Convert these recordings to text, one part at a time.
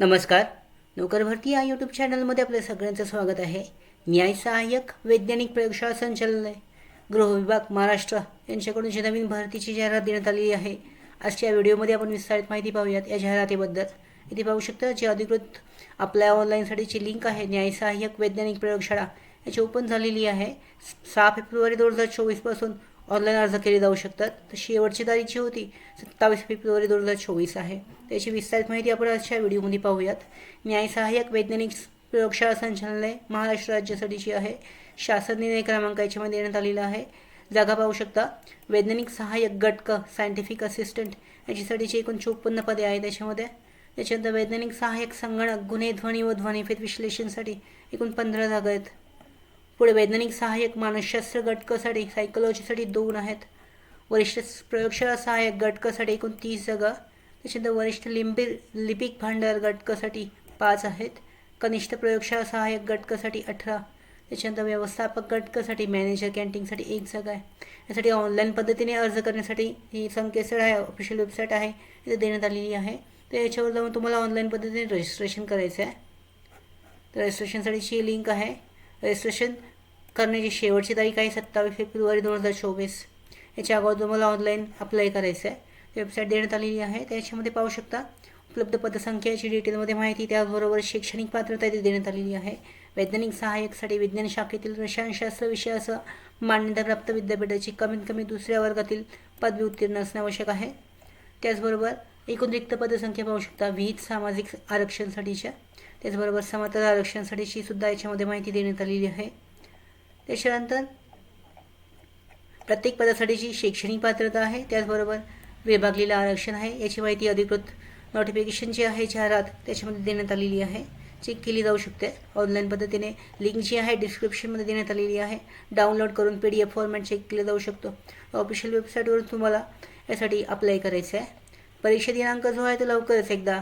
नमस्कार. नोकर भरती या यूट्यूब चॅनलमध्ये आपल्या सगळ्यांचं स्वागत आहे. न्याय सहाय्यक वैज्ञानिक प्रयोगशाळा संचालनालय गृहविभाग महाराष्ट्र यांच्याकडून जी नवीन भरतीची जाहिरात देण्यात आलेली आहे. आजच्या व्हिडिओमध्ये आपण विस्तारित माहिती पाहूयात. या जाहिरातीबद्दल इथे पाहू शकता जी अधिकृत आपल्या ऑनलाईनसाठीची लिंक आहे. न्याय सहाय्यक वैज्ञानिक प्रयोगशाळा याची ओपन झालेली आहे. सहा फेब्रुवारी दोन हजार चोवीसपासून ऑनलाईन अर्ज केले जाऊ शकतात. तर शेवटची तारीख जी होती सत्तावीस फेब्रुवारी दोन हजार चोवीस आहे. त्याची विस्तारित माहिती आपण आजच्या व्हिडिओमध्ये पाहूयात. न्याय सहाय्यक वैज्ञानिक प्रयोगशाळा संचालनालय महाराष्ट्र राज्यासाठीची आहे शासन निर्णय क्रमांक याच्यामध्ये देण्यात आलेला आहे. जागा पाहू शकता. वैज्ञानिक सहाय्यक गटक सायंटिफिक असिस्टंट याच्यासाठीची एकूण चोपन्न पदे आहे त्याच्यामध्ये. त्याच्यानंतर वैज्ञानिक सहाय्यक संगणक गुन्हे ध्वनी व ध्वनिफेत विश्लेषणसाठी एकूण पंधरा जागा आहेत. पुढे वैज्ञानिक सहाय्यक मानसशास्त्र गटकासाठी सायकोलॉजीसाठी दोन आहेत. वरिष्ठ प्रयोगशाळा सहाय्यक गटकासाठी एकूण तीस जागा त्याच्यानंतर वरिष्ठ लिंबी लिपिक भांडार गटकासाठी पाच आहेत. कनिष्ठ प्रयोगशाळा सहाय्यक गटकासाठी अठरा त्याच्यानंतर व्यवस्थापक गटकासाठी मॅनेजर कॅन्टीनसाठी एक जागा आहे. यासाठी ऑनलाईन पद्धतीने अर्ज करण्यासाठी ही संकेतस्थळ आहे ऑफिशियल वेबसाईट आहे इथे देण्यात आलेली आहे. तर याच्यावर जाऊन तुम्हाला ऑनलाईन पद्धतीने रजिस्ट्रेशन करायचं आहे. तर रजिस्ट्रेशनसाठीची लिंक आहे. रजिस्ट्रेशन करण्याची शेवटची तारीख आहे सत्तावीस फेब्रुवारी दोन हजार चोवीस. याच्या अगोदर तुम्हाला ऑनलाईन अप्लाय करायचं आहे. वेबसाईट देण्यात आलेली आहे. त्याच्यामध्ये पाहू शकता उपलब्ध पदसंख्याची डिटेलमध्ये माहिती त्याचबरोबर शैक्षणिक पात्रता इथे देण्यात आलेली आहे. वैज्ञानिक सहाय्यकसाठी विज्ञान शाखेतील रसायनशास्त्र विषयासह मान्यताप्राप्त विद्यापीठाची कमीत कमी दुसऱ्या वर्गातील पदवी उत्तीर्ण असणे आवश्यक आहे. त्याचबरोबर एकूण रिक्त पदसंख्या पाहू शकता विहित सामाजिक आरक्षणसाठीच्या त्याचबरोबर समर्थ आरक्षणासाठीची सुद्धा याच्यामध्ये माहिती देण्यात आलेली आहे. त्याच्यानंतर प्रत्येक पदासाठीची शैक्षणिक पात्रता आहे त्याचबरोबर विभागलेलं आरक्षण आहे याची माहिती अधिकृत नोटिफिकेशन जी आहे जाहिरात त्याच्यामध्ये देण्यात आलेली आहे. चेक केली जाऊ शकते. ऑनलाईन पद्धतीने लिंक जी आहे डिस्क्रिप्शनमध्ये देण्यात आलेली आहे. डाउनलोड करून P D F format check केलं जाऊ शकतो. ऑफिशियल वेबसाईटवरून तुम्हाला यासाठी अप्लाय करायचं आहे. परीक्षा दिनांक जो आहे तो लवकरच एकदा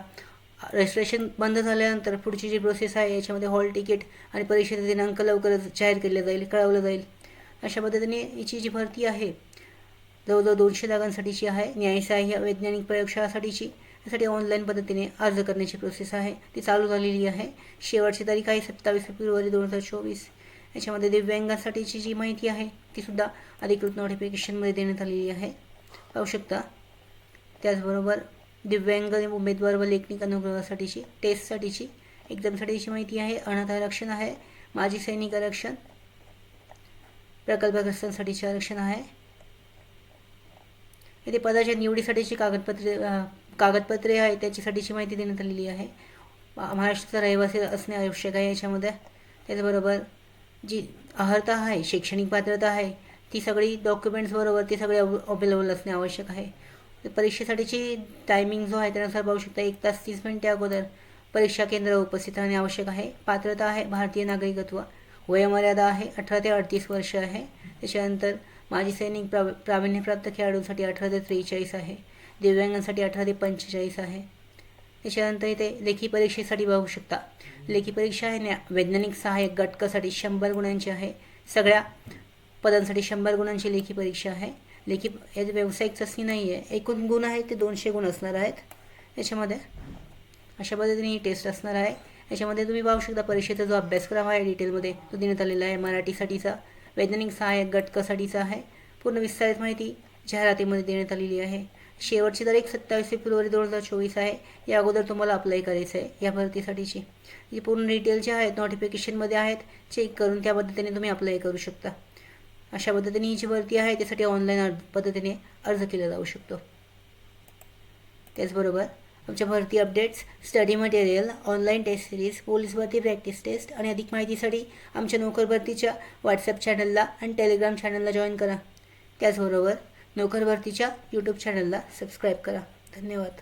रजिस्ट्रेशन बंद झाल्यानंतर पुढची जी प्रोसेस आहे याच्यामध्ये हॉल तिकीट आणि परीक्षेचा दिनांक लवकरच जाहीर केले जाईल कळवलं जाईल. अशा पद्धतीने याची जी भरती आहे जवळजवळ दोनशे जागांसाठीची आहे. न्यायसहाय्य वैज्ञानिक प्रयोगशाळासाठीची यासाठी ऑनलाईन पद्धतीने अर्ज करण्याची प्रोसेस आहे. ती चालू झालेली आहे. शेवटची तारीख आहे सत्तावीस फेब्रुवारी दोन हजार चोवीस. याच्यामध्ये दिव्यांगांसाठीची जी माहिती आहे तीसुद्धा अधिकृत नोटिफिकेशनमध्ये देण्यात आलेली आहे. पाहू शकता. त्याचबरोबर दिव्यांग उमेदवार व लेखनिक अनुग्रहासाठीची टेस्टसाठीची एक्झामसाठीची माहिती आहे. अनाथ आरक्षण आहे. माजी सैनिक आरक्षण. प्रकल्पग्रस्तांसाठीचे आरक्षण आहे. येथे पदाच्या निवडीसाठीची कागदपत्रे कागदपत्रे आहे त्याच्यासाठीची माहिती देण्यात आलेली आहे. महाराष्ट्राचा रहिवासी असणे आवश्यक आहे याच्यामध्ये. त्याचबरोबर जी अर्हता आहे शैक्षणिक पात्रता आहे ती सगळी डॉक्युमेंट्सबरोबर ती ती अव अवेलेबल असणे आवश्यक आहे. परीक्षेसाठीची टायमिंग जो आहे त्यानुसार पाहू शकता एक तास तीस मिनिटे अगोदर परीक्षा केंद्र उपस्थित राहणे आवश्यक आहे. पात्रता आहे भारतीय नागरिकत्व. वयोमर्यादा आहे अठरा ते अडतीस वर्ष आहे. त्याच्यानंतर माजी सैनिक प्रा प्रावीण्यप्राप्त खेळाडूंसाठी अठरा ते त्रेचाळीस आहे. दिव्यांगांसाठी अठरा ते पंचेचाळीस आहे. त्याच्यानंतर इथे लेखी परीक्षेसाठी पाहू शकता. लेखी परीक्षा आहे न्या वैज्ञानिक सहाय्यक घटकासाठी शंभर गुणांची आहे. सगळ्या पदांसाठी शंभर गुणांची लेखी परीक्षा आहे. लेखी हे व्यावसायिक चाचणी नाही आहे एकूण गुण आहे ते दोनशे गुण असणार आहेत. याच्यामध्ये अशा पद्धतीने ही टेस्ट असणार आहे. याच्यामध्ये तुम्ही पाहू शकता परीक्षेचा जो अभ्यासक्रम आहे डिटेलमध्ये तो देण्यात आलेला आहे. मराठीसाठीचा वैज्ञानिक सहाय्यक घटकासाठीचा आहे. पूर्ण विस्तारित माहिती जाहिरातीमध्ये देण्यात आलेली आहे. शेवटची तारीख सत्तावीस फेब्रुवारी दोन हजार चोवीस आहे. या अगोदर तुम्हाला अप्लाय करायचं आहे या भरतीसाठीची. जी पूर्ण डिटेल जे आहेत नोटिफिकेशनमध्ये आहेत. चेक करून त्या पद्धतीने तुम्ही अप्लाय करू शकता. अशा पद्धतीने ही जी भरती आहे त्यासाठी ऑनलाईन पद्धतीने अर्ज केला जाऊ शकतो. त्याचबरोबर आमच्या भरती updates study material online test series police भरती प्रॅक्टिस टेस्ट आणि अधिक माहितीसाठी आमच्या नोकर भरतीच्या व्हॉट्सअप चॅनलला आणि टेलिग्राम चॅनलला जॉईन करा. त्याचबरोबर नोकर भरतीच्या यूट्यूब चॅनलला सबस्क्राईब करा. धन्यवाद.